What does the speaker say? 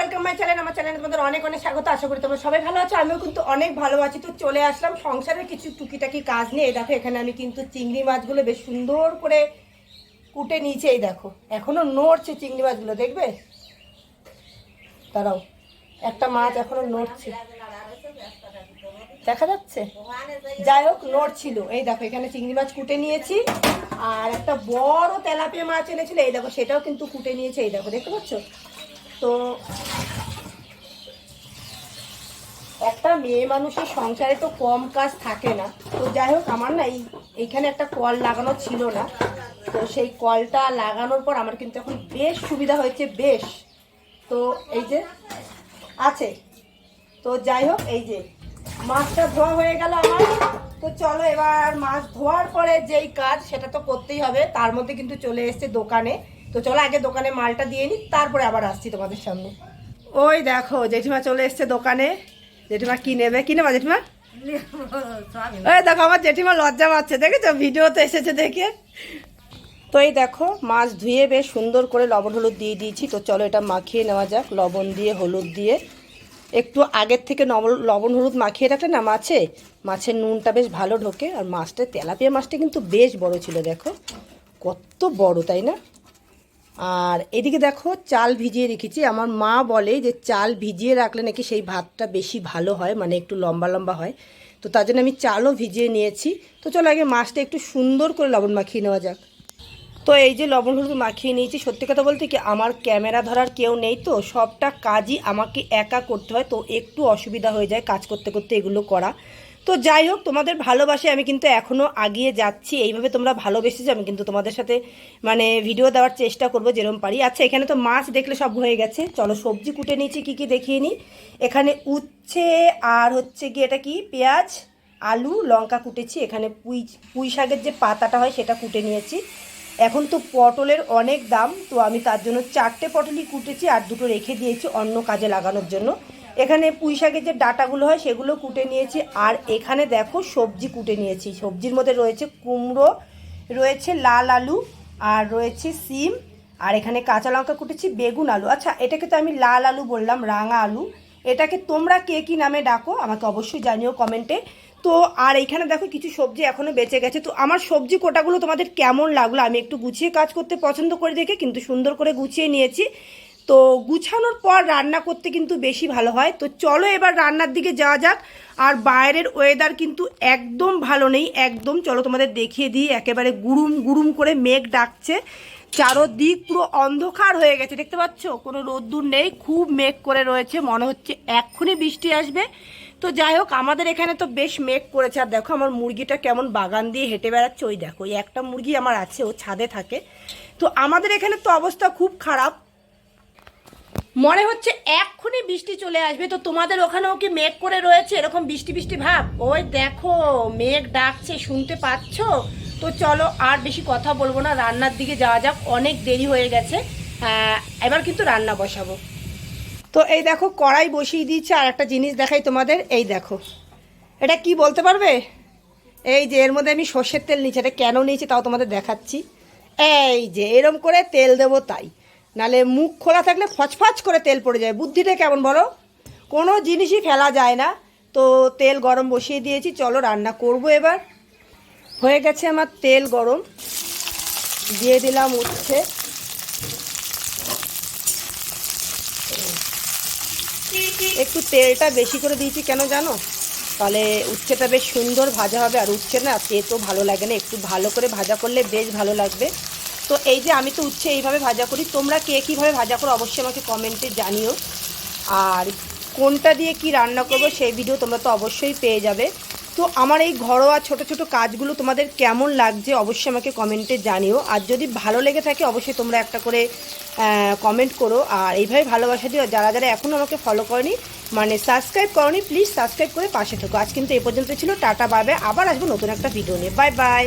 Welcome my channel আমার চ্যানেলে তোমাদের অনেক অনেক স্বাগত, আশা করি তোমরা সবাই ভালো আছো। আমিও কিন্তু অনেক ভালো আছি। তো চলে আসলাম সংসারের কিছু টুকিটাকি কাজ নিয়ে। এই দেখো, এখানে আমি কিন্তু চিংড়ি মাছগুলো বেশ সুন্দর করে কুটে নিয়েছি। এই দেখো, এখনও নড়ছে চিংড়ি মাছগুলো, দেখবে? দাঁড়াও, একটা মাছ এখনও নড়ছে। দেখা যাচ্ছে? যাই হোক, নড়ছিল। এই দেখো, এখানে চিংড়ি মাছ কুটে নিয়েছি। আর একটা বড় তেলাপিয়া মাছ এনেছিল। এই দেখো, সেটাও কিন্তু কুটে নিয়েছে। এই দেখো, দেখতে পাচ্ছ? তো একটা মেয়ে মানুষের সংসারে তো কম কাজ থাকে না। তো যাই হোক, আমার না এই, এইখানে একটা কল লাগানো ছিল না। তো সেই কলটা লাগানোর পর আমার কিন্তু এখন বেশ সুবিধা হয়েছে, বেশ। তো এই যে আছে। তো যাই হোক, এই যে মাছটা ধোয়া হয়ে গেল আমার। তো চলো এবার মাছ ধোয়ার পরে যেই কাজ সেটা তো করতেই হবে, তার মধ্যে কিন্তু চলে এসছে দোকানে। তো চলো আগে দোকানে মালটা দিয়ে নিই তারপরে আবার আসছি তোমাদের সামনে। ওই দেখো জেঠিমা চলে এসছে দোকানে। জেঠিমা কি নেবে? কি নেবা জেঠিমা? ওই দেখো আমার জেঠিমা লজ্জা পাচ্ছে দেখেছ? ভিডিওতে এসেছে দেখে। তো এই দেখো মাছ ধুয়ে বেশ সুন্দর করে লবণ হলুদ দিয়ে দিয়েছি। তো চলো এটা মাখিয়ে নেওয়া যাক লবণ দিয়ে হলুদ দিয়ে। একটু আগের থেকে নব- লবণ হলুদ মাখিয়ে রাখলে না মাছে মাছের নুনটা বেশ ভালো ঢোকে। আর মাছটা তেলাপিয়া মাছটা কিন্তু বেশ বড় ছিল দেখো। কত বড় তাই না? আর এদিকে দেখো, চাল ভিজিয়ে রেখেছি। আমার মা বলে যে, চাল ভিজিয়ে রাখলে নাকি সেই ভাতটা বেশি ভালো হয় মানে একটু লম্বা লম্বা হয়। তো তার জন্য আমি চালও ভিজিয়ে নিয়েছি। তো চলো আগে মাছটা একটু সুন্দর করে লবণ মাখিয়ে নেওয়া যাক। তো এই যে লবণ হলুদ মাখিয়ে নিয়েছি, সত্যি কথা বলতে কি আমার ক্যামেরা ধরার কেউ নেই তো, সবটা কাজই আমাকে একা করতে হয়, তো একটু অসুবিধা হয়ে যায় কাজ করতে করতে এগুলো করা। তো যাই হোক, তোমাদের ভালোবাসে, আমি কিন্তু এখনও আগিয়ে যাচ্ছি। এইভাবে তোমরা ভালোবেসেছো, আমি কিন্তু তোমাদের সাথে মানে ভিডিও দেওয়ার চেষ্টা করব যেরকম পারি। আচ্ছা এখানে তো মাছ দেখলে সব হয়ে গেছে। চলো, সবজি কুটে নিয়েছি কী কী দেখিয়ে নিই এখানে উচ্ছে, আর হচ্ছে কি এটা কি? পেঁয়াজ, আলু, লঙ্কা কুটেছি। এখানে পুঁই পুঁই শাকের যে পাতাটা হয়, সেটা কুটে নিয়েছি। এখন তো পটলের অনেক দাম, তো আমি তার জন্য চারটে পটলই কুটেছি, আর দুটো রেখে দিয়েছি অন্য কাজে লাগানোর জন্য। এখানে পুঁই শাকের যে ডাটাগুলো হয় সেগুলো কুটে নিয়েছি। আর এখানে দেখো সবজি কুটে নিয়েছি। সবজির মধ্যে রয়েছে কুমড়ো, রয়েছে লাল আলু, আর রয়েছে সিম, আর এখানে কাঁচা লঙ্কা কুটেছি, বেগুন আলু। আচ্ছা এটাকে তো আমি লাল আলু বললাম, রাঙা আলু। এটাকে তোমরা কে কী নামে ডাকো? আমাকে অবশ্যই জানিও কমেন্টে। তো, আর এইখানে দেখো কিছু সবজি এখনও বেঁচে গেছে। তো, আমার সবজি কোটাগুলো তোমাদের কেমন লাগল? আমি একটু গুছিয়ে কাজ করতে পছন্দ করে দেখে, কিন্তু সুন্দর করে গুছিয়ে নিয়েছি। তো গুছানোর পর রান্না করতে কিন্তু বেশি ভালো হয়। তো চলো এবার রান্নার দিকে যাওয়া যাক। আর বাইরের ওয়েদার কিন্তু একদম ভালো নেই, একদম। চলো তোমাদের দেখিয়ে দিই, একেবারে গুরুম গুরুম করে মেঘ ডাকছে। চারোদিক পুরো অন্ধকার হয়ে গেছে, দেখতে পাচ্ছ? কোনো রোদ্দুর নেই, খুব মেঘ করে রয়েছে, মনে হচ্ছে এক্ষুনি বৃষ্টি আসবে। তো যাই হোক, আমাদের এখানে তো বেশ মেঘ করেছে। আর দেখো আমার মুরগিটা কেমন বাগান দিয়ে হেঁটে বেড়াচ্ছে। ওই দেখো ওই একটা মুরগি আমার আছে, ও ছাদে থাকে। তো আমাদের এখানে তো অবস্থা খুব খারাপ। মনে হচ্ছে এক্ষুনি বৃষ্টি চলে আসবে, তো তোমাদের ওখানেও কি মেঘ করে রয়েছে? এরকম বৃষ্টি বৃষ্টি ভাব? ওই দেখো, মেঘ ডাকছে, শুনতে পাচ্ছ? তো চলো আর বেশি কথা বলব না, রান্নার দিকে যাওয়া যাক, অনেক দেরি হয়ে গেছে। এবার কিন্তু রান্না বসাবো। তো এই দেখো, কড়াই বসিয়ে দিয়েছে, আর একটা জিনিস দেখাই তোমাদের, এই দেখো। এটা কি বলতে পারবে? এই যে এর মধ্যে আমি সর্ষের তেল নিচ্ছি এটা কেন নিয়েছি তাও তোমাদের দেখাচ্ছি। এই যে, এরম করে তেল দেবো তাই। নালে মুখ খোলা থাকলে ফচফচ করে তেল পড়ে যায়। বুদ্ধিটা কেমন বলো? কোনো জিনিসই ফেলা যায় না। তো তেল গরম বসিয়ে দিয়েছি, চলো রান্না করব এবার। হয়ে গেছে আমার তেল গরম। দিয়ে দিলাম উচ্ছে। একটু তেলটা বেশি করে দিয়েছি কেন জানো? তাহলে উচ্ছেটা বেশ সুন্দর ভাজা হবে, আর উচ্ছে না তেতো ভালো লাগে না। একটু ভালো করে ভাজা করলে বেশ ভালো লাগবে। তো এই যে আমি তো উচ্ছে এইভাবে ভাজা করি, তোমরা কে কীভাবে ভাজা করো অবশ্যই আমাকে কমেন্টে জানিও। আর কোনটা দিয়ে কি রান্না করব সেই ভিডিও তোমরা তো অবশ্যই পেয়ে যাবে। তো আমার এই ঘরোয়া ছোট ছোট কাজগুলো তোমাদের কেমন লাগছে অবশ্যই আমাকে কমেন্টে জানিও। আর যদি ভালো লেগে থাকে, অবশ্যই তোমরা একটা করে কমেন্ট করো। আর এইভাবে ভালোবাসা দিও, যারা যারা এখনও আমাকে ফলো করনি মানে সাবস্ক্রাইব করনি প্লিজ সাবস্ক্রাইব করে পাশে থেকো। আজ কিন্তু এই পর্যন্ত ছিল, টাটা বাই আবার আসব নতুন একটা ভিডিও নিয়ে। Bye bye